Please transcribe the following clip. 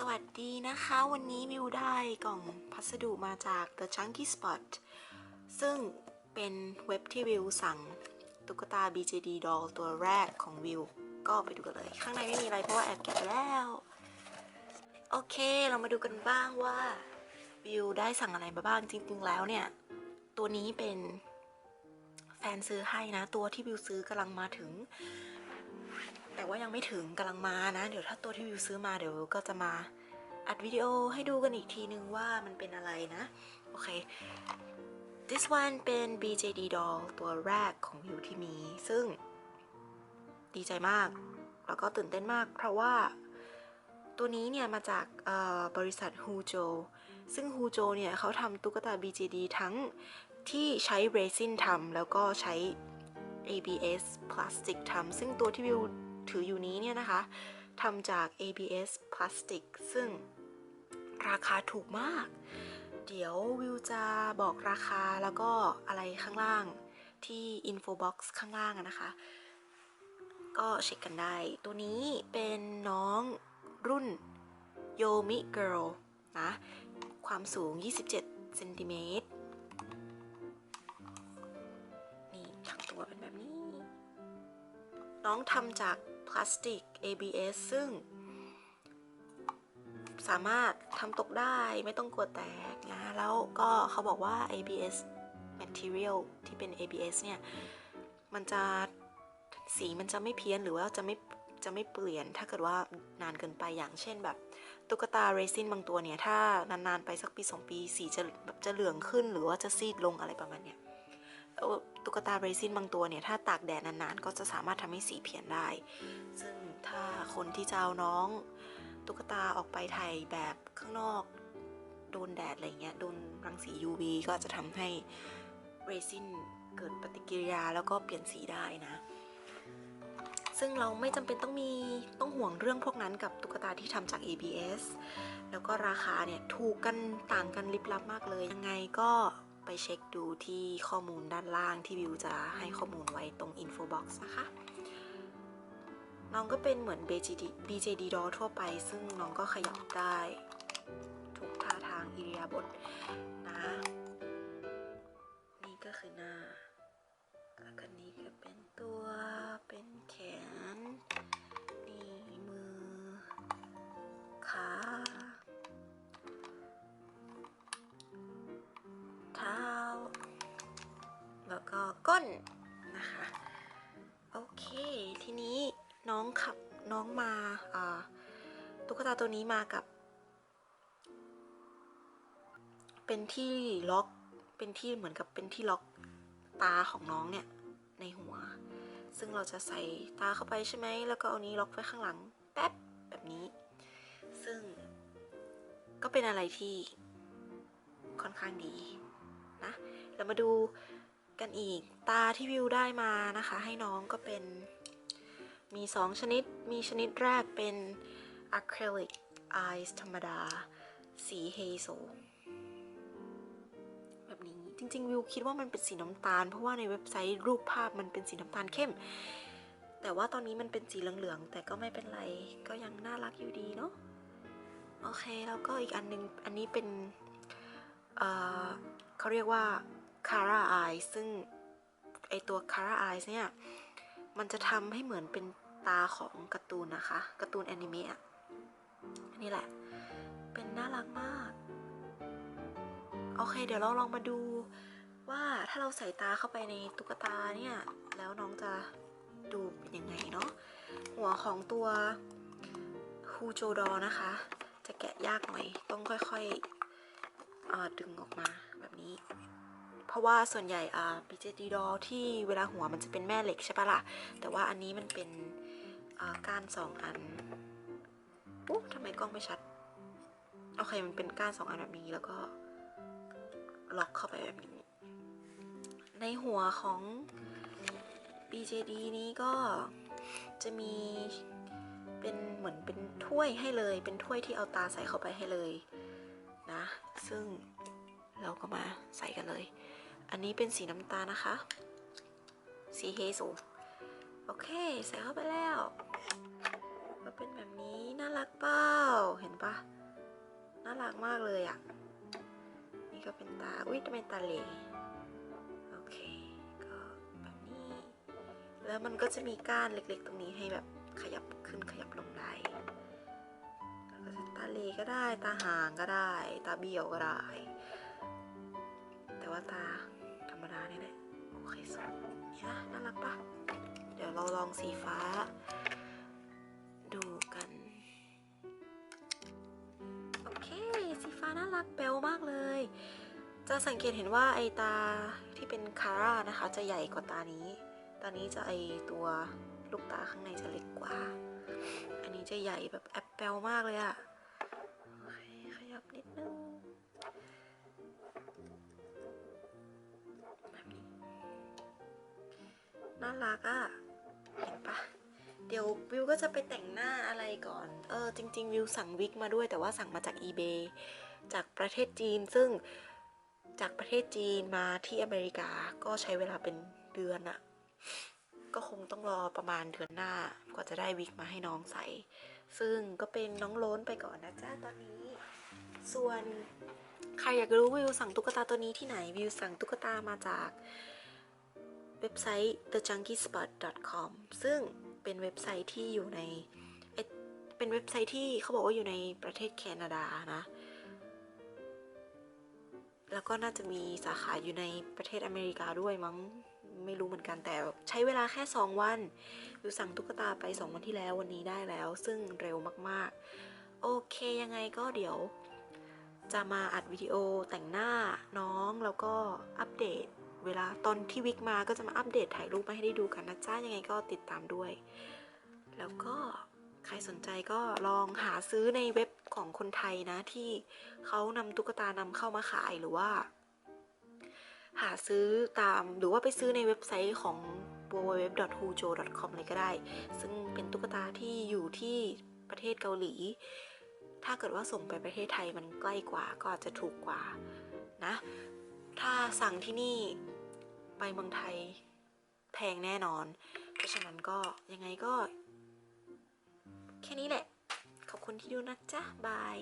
สวัสดีนะคะ วันนี้วิวได้กล่องพัสดุมาจาก The Chunky Spot ซึ่งเป็นเว็บที่วิวสั่งตุ๊กตา BJD doll ตัวแรกของวิว ก็ไปดูกันเลย ข้างในไม่มีอะไรเพราะว่าแอบแกะไปแล้ว โอเค เรามาดูกันบ้างว่า วิวได้สั่งอะไรมาบ้างจริง ๆ แล้วเนี่ย ตัวนี้เป็นแฟนซื้อให้นะ ตัวที่วิวซื้อกำลังมาถึง แต่ว่ายังไม่ถึงกำลังมานะ เดี๋ยวถ้าตัวที่วิวซื้อมาเดี๋ยวก็จะมาอัดวิดีโอให้ดูกันอีกทีนึงว่ามันเป็นอะไรนะ โอเค this one เป็น BJD doll ตัวแรกของวิวที่มี ซึ่งดีใจมาก แล้วก็ตื่นเต้นมาก เพราะว่าตัวนี้เนี่ยมาจากบริษัทฮูโจซึ่งฮูโจเนี่ยเขาทำตุ๊กตา BJD ทั้งที่ใช้เรซินทำแล้วก็ใช้ ABS พลาสติกทำซึ่งตัวที่วิวถืออยู่นี้เนี่ยนะคะทำจาก ABS พลาสติก ซึ่งราคาถูกมาก เดี๋ยววิวจะบอกราคาแล้วก็อะไรข้างล่างที่ info box ข้างล่างนะคะ ก็เช็คกันได้ ตัวนี้เป็นน้องรุ่น Yomi Girl นะ ความสูง 27เซนติเมตร น้องทำจากพลาสติก ABS ซึ่ง สามารถทำตกได้ไม่ต้องกลัวแตกนะ แล้วก็เขาบอกว่า ABS material ที่เป็น ABS เนี่ย มันจะสีมันจะไม่เพี้ยนหรือว่าจะไม่จะไม่เปลี่ยนถ้าเกิดว่านานเกินไปอย่างเช่นแบบตุ๊กตาเรซินบางตัวเนี่ย ถ้านานๆไปสักปี 2 ปี สีจะแบบจะเหลืองขึ้นหรือว่าจะซีดลงอะไรประมาณเนี้ย ตุ๊กตาเรซินบางตัวเนี่ย ถ้าตากแดดนานๆ ก็จะสามารถทำให้สีเพี้ยนได้ ซึ่งถ้าคนที่จะเอาน้อง ตุ๊กตาออกไปถ่ายแบบข้างนอก โดนแดดอะไรเงี้ย โดนรังสี UV ก็จะทำให้เรซินเกิดปฏิกิริยาแล้วก็เปลี่ยนสีได้นะ ซึ่งเราไม่จำเป็นต้องมีต้องห่วงเรื่องพวกนั้นกับตุ๊กตาที่ทำจาก ABS แล้วก็ราคาเนี่ยถูกกันต่างกันลิบลับมากเลย ยังไงก็ ไปเช็คดูที่ข้อมูลด้านล่างที่วิวจะให้ข้อมูลไว้ตรง info box นะคะ น้องก็เป็นเหมือน BJD BJD d o ทั่วไป ซึ่งน้องก็ขยับได้ทุกท่าทางอิริยาบถนะ นี่ก็คือหน้าแล้วก็นี่ก็เป็นตัวเป็น ทีนี้น้องขับน้องมาอ่าตุ๊กตาตัวนี้มากับ เป็นที่ล็อกเป็นที่เหมือนกับเป็นที่ล็อกตาของน้องเนี่ยในหัว ซึ่งเราจะใส่ตาเข้าไปใช่ไหมแล้วก็เอานี้ล็อกไว้ข้างหลังแป๊บแบบนี้ ซึ่งก็เป็นอะไรที่ค่อนข้างดีนะเรามาดูกันอีกตาที่วิวได้มานะคะ ให้น้องก็เป็น มี 2 ชนิด มีชนิดแรกเป็น acrylic eyes ธรรมดา สีเฮโซแบบนี้จริงๆ วิวคิดว่ามันเป็นสีน้ำตาล เพราะว่าในเว็บไซต์รูปภาพมันเป็นสีน้ำตาลเข้ม แต่ว่าตอนนี้มันเป็นสีเหลืองๆ แต่ก็ไม่เป็นไร ก็ยังน่ารักอยู่ดีเนาะ โอเค แล้วก็อีกอันนึง อันนี้เป็นเเขาเรียกว่า Cara Eyes ซึ่งไอตัว Cara Eyes เนี่ย มันจะทำให้เหมือนเป็นตาของการ์ตูนนะคะการ์ตูนแอนิเมะนี่แหละ เป็นน่ารักมาก โอเค เดี๋ยวเราลองมาดูว่าถ้าเราใส่ตาเข้าไปในตุ๊กตาเนี่ย แล้วน้องจะดูเป็นยังไงเนาะหัวของตัวฮูโจดอนะคะ จะแกะยากหน่อย ต้องค่อยๆดึงออกมาแบบนี้ ราะว่าส่วนใหญ่อ่า BJD doll ที่เวลาหัวมันจะเป็นแม่เหล็กใช่ปะล่ะ แต่ว่าอันนี้มันเป็นอ่าก้านสองอันอู้ทำไมกล้องไม่ชัด โอเค มันเป็นก้านสองอันแบบนี้แล้วก็ล็อกเข้าไปแบบนี้ ในหัวของ BJD นี้ก็จะมีเป็นเหมือนเป็นถ้วยให้เลย เป็นถ้วยที่เอาตาใส่เข้าไปให้เลยนะ ซึ่งเราก็มาใส่กันเลย อันนี้เป็นสีน้ำตาลนะคะ สีเฮสูโอเค ใส่เข้าไปแล้วก็เป็นแบบนี้น่ารักเปล่าเห็นปะน่ารักมากเลยอะ่ะ นี่ก็เป็นตา อุ้ยเป็นตาเหลโอเค ก็แบบนี้ แล้วมันก็จะมีก้านเล็กๆ ตรงนี้ให้แบบขยับขึ้นขยับลงได้แล้วก็จะตาเหลก็ได้ ตาหางก็ได้ ตาเบี้ยวก็ได้ แต่ว่าตา ธรรมดานี่แหละโอเคสุดเนี่ยนะน่ารักปะเดี๋ยวเราลองสีฟ้า ดูกัน โอเค สีฟ้าน่ารักเบลมากเลย จะสังเกตเห็นว่าไอตาที่เป็นคาร่านะคะ จะใหญ่กว่าตานี้ ตานี้จะไอตัวลูกตาข้างในจะเล็กกว่า อันนี้จะใหญ่แบบแอปเปิลมากเลยอะขยับนิดนึง น่ารักอะเห็นปะเดี๋ยววิวก็จะไปแต่งหน้าอะไรก่อน เออจริง ๆ วิวสั่งวิกมาด้วยแต่ว่าสั่งมาจาก eBay จากประเทศจีนซึ่งจากประเทศจีนมาที่อเมริกาก็ใช้เวลาเป็นเดือนอะก็คงต้องรอประมาณเดือนหน้ากว่าจะได้วิกมาให้น้องใส่ ซึ่งก็เป็นน้องโล้นไปก่อนนะจ๊ะตอนนี้ ส่วนใครอยากรู้วิวสั่งตุ๊กตาตัวนี้ที่ไหนวิวสั่งตุ๊กตามาจาก เว็บไซต์ thejunkiespot.com ซึ่งเป็นเว็บไซต์ที่อยู่ใน เป็นเว็บไซต์ที่เขาบอกว่าอยู่ในประเทศแคนาดานะ แล้วก็น่าจะมีสาขาอยู่ในประเทศอเมริกาด้วยมั้ง ไม่รู้เหมือนกันแต่ใช้เวลาแค่ 2 วันวิวสั่งตุ๊กตาไป 2 วันที่แล้ววันนี้ได้แล้ว ซึ่งเร็วมากๆ โอเคยังไงก็เดี๋ยวจะมาอัดวิดีโอแต่งหน้าน้องแล้วก็อัปเดต เวลาตอนที่วิกมาก็จะมาอัปเดตถ่ายรูปมาให้ได้ดูกันนะจ้ายังไงก็ติดตามด้วย แล้วก็ใครสนใจก็ลองหาซื้อในเว็บของคนไทยนะที่เขานำตุ๊กตานำเข้ามาขายหรือว่า หาซื้อตามหรือว่าไปซื้อในเว็บไซต์ของ www.hujo.com เลยก็ได้ ซึ่งเป็นตุ๊กตาที่อยู่ที่ประเทศเกาหลี ถ้าเกิดว่าส่งไปประเทศไทยมันใกล้กว่าก็อาจจะถูกกว่านะ ถ้าสั่งที่นี่ ไปเมืองไทยแพงแน่นอน เพราะฉะนั้นก็ยังไงก็ แค่นี้แหละ ขอบคุณที่ดูนะจ๊ะ บาย